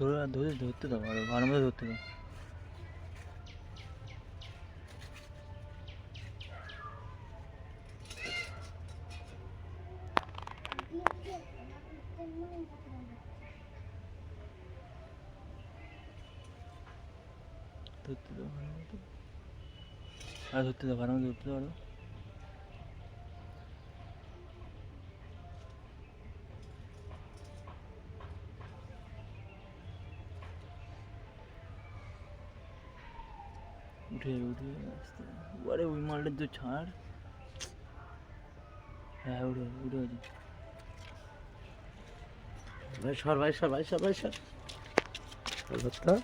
ধরে ধরে ধরতে দাও, আরও ভালো মতো ধরতে দাও। ধরতে দাও, ভালো আর ধরতে দাও, ভালো মতো ধরতে দাও, আরও। উঠে উঠে আসতে। আরে ওই মালটা তো ছাড়। হ্যাঁ উঠে উঠে আছে সবাই সর ভাই সর ভাই সর ভাই সর। কা-